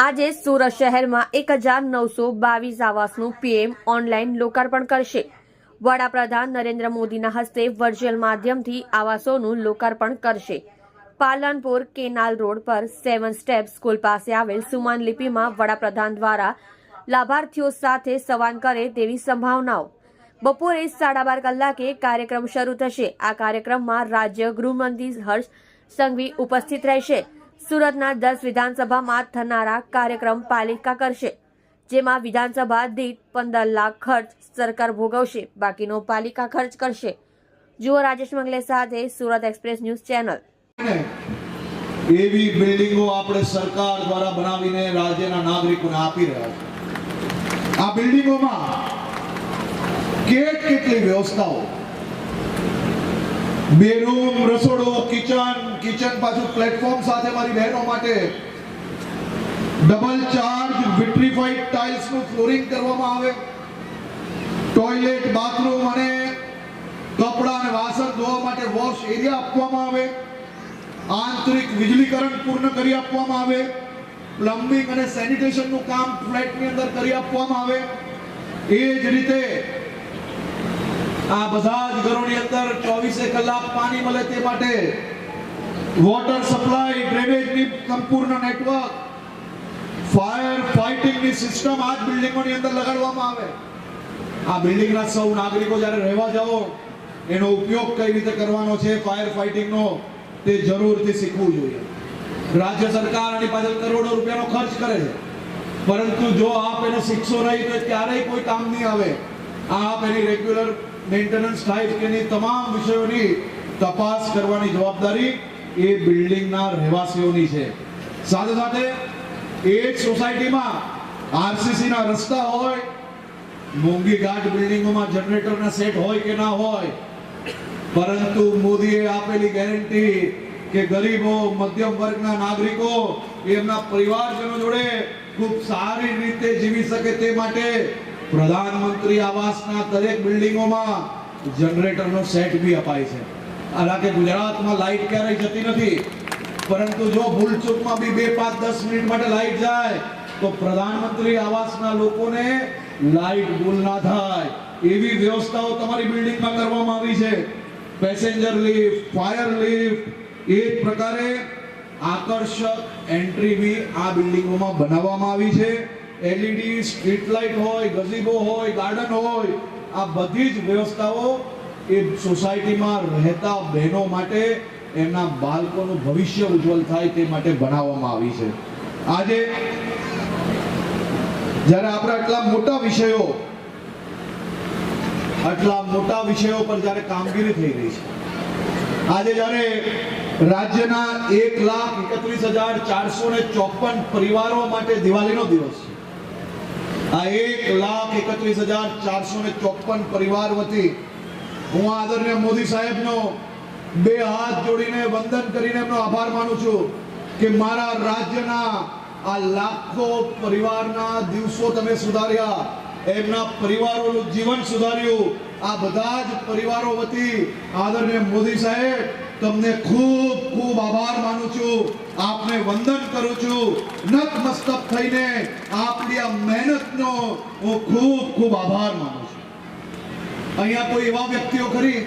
આજે સુરત શહેરમાં એક હજાર નવસો બાવીસ આવાસનું પીએમ ઓનલાઈન લોકાર્પણ કરશે. વડાપ્રધાન નરેન્દ્ર મોદીના હસ્તે વર્ચ્યુઅલ માધ્યમથી આવાસોનું લોકાર્પણ કરશે. પાલનપુર કેનાલ રોડ પર સેવન સ્ટેપ સ્કૂલ પાસે આવેલ સુમાન લિપિમાં વડાપ્રધાન દ્વારા લાભાર્થીઓ સાથે સંવાદ કરે તેવી સંભાવનાઓ. બપોરે સાડા બાર કલાકે કાર્યક્રમ શરૂ થશે. આ કાર્યક્રમમાં રાજ્ય ગૃહમંત્રી હર્ષ સંઘવી ઉપસ્થિત રહેશે. સુરતના દસ વિધાનસભામાં થનારા કાર્યક્રમ પાલિકા કરશે, જેમાં વિધાનસભા દીઠ પંદર લાખ ખર્ચ સરકાર ભોગવશે, બાકીનો પાલિકા ખર્ચ કરશે. જુઓ રાજેશ મંગલે સાથે સુરત એક્સપ્રેસ ન્યૂઝ ચેનલ. એવી બિલ્ડિંગો આપણે સરકાર દ્વારા બનાવીને રાજ્યના નાગરિકોને આપી રહ્યા છે આ બિલ્ડિંગોમાં કેટ કેટલી વ્યવસ્થાઓ? બે રસોડું, કિચન કિચન પાછું પ્લેટફોર્મ સાથે મારી બહેનો માટે ડબલ ચાર્જ વિટ્રીફાઈડ ટાઇલ્સનું ફ્લોરિંગ કરવામાં આવે. ટોયલેટ બાથરૂમ અને કપડાં અને વાસણ ધોવા માટે વોશ એરિયા આપવામાં આવે. આંતરિક વીજળીકરણ પૂર્ણ કરી આપવામાં આવે. પ્લમ્બિંગ અને સેનિટેશનનું કામ ફ્લેટની અંદર કરી આપવામાં આવે. એ જ રીતે આ બધા જ ઘરોની અંદર ચોવીસે કલાક પાણી મળે તે માટે વોટર સપ્લાય ડ્રેનેજની સંપૂર્ણ નેટવર્ક ફાયર ફાઇટિંગની સિસ્ટમ આ જ બિલ્ડિંગોની અંદર લગાડવામાં આવે. આ બિલ્ડિંગના સૌ નાગરિકો જ્યારે રહેવા જાઓ, એનો ઉપયોગ કઈ રીતે કરવાનો છે ફાયર ફાઇટિંગનો તે જરૂરથી શીખવું જોઈએ. રાજ્ય સરકાર આની પાછળ કરોડો રૂપિયાનો ખર્ચ કરે છે. પરંતુ જો આપ એને શીખશો નહીં, તો ક્યારેય કોઈ કામ નહીં આવે. આપ એની રેગ્યુલર મેન્ટેનન્સ થાય કે તમામ વિષયોની તપાસ કરવાની જવાબદારી એ બિલ્ડિંગના રહેવાસીઓની છે. સાથે સાથે એ જ સોસાયટીમાં આરસીસીના રસ્તા હોય, મોંઘી ઘાટ બિલ્ડિંગોમાં જનરેટરના સેટ હોય કે ના હોય, પરંતુ મોદીએ આપેલી ગેરંટી કે ગરીબો, મધ્યમ વર્ગના નાગરિકો, એમના પરિવારજનો જોડે ખૂબ સારી રીતે જીવી શકે તે માટે પ્રધાનમંત્રી આવાસના દરેક બિલ્ડિંગોમાં જનરેટરનો સેટ બી અપાય છે. હાલાકે ગુજરાતમાં લાઈટ ક્યારેય જતી નથી. પરંતુ જો ભૂલચૂકમાં બી બે, પાંચ, દસ મિનિટ માટે લાઈટ જાય, તો પ્રધાનમંત્રી આવાસના લોકોને લાઈટ ભૂલ ના થાય. એવી વ્યવસ્થાઓ તમારી બિલ્ડિંગમાં કરવામાં આવી છે. પેસેન્જર લિફ્ટ, ફાયર લિફ્ટ, એ પ્રકારે આકર્ષક એન્ટ્રી બી આ બિલ્ડિંગોમાં બનાવવામાં આવી છે. એલઈડી, સ્ટ્રીટ લાઇટ હોય, ગઝીબો હોય, ગાર્ડન હોય, આ બધી જ વ્યવસ્થાઓ એ સોસાયટીમાં રહેતા બહેનો માટે એમના બાળકોનું ભવિષ્ય ઉજ્જવલ થાય તે માટે બનાવવામાં આવી છે. આજે જ્યારે આપણે આટલા મોટા વિષયો, આટલા મોટા વિષયો પર જ્યારે કામગીરી થઈ રહી છે, આજે જ્યારે રાજ્યના એક લાખ એકત્રીસ હજાર ચારસો ને ચોપન પરિવારો માટે દિવાળીનો દિવસ છે. આ એક લાખ એકત્રીસ હજાર ચારસો ને ચોપન પરિવાર વતી હું આદરણીય મોદી સાહેબનો બે હાથ જોડીને વંદન કરીને એમનો આભાર માનું છું કે મારા રાજ્યના આ લાખો પરિવારના દિવસો તમે સુધાર્યા, એમના પરિવારોનું જીવન સુધાર્યું, આ બધા જ પરિવારો વતી આદરણીય મોદી સાહેબ, તમને ખૂબ ખૂબ આભાર માનું છું. આપને વંદન કરું છું. નતમસ્તક થઈને આપની આ મહેનતનો હું ખૂબ ખૂબ આભાર માનું અહીંયા કોઈ એવા વ્યક્તિઓ ખરી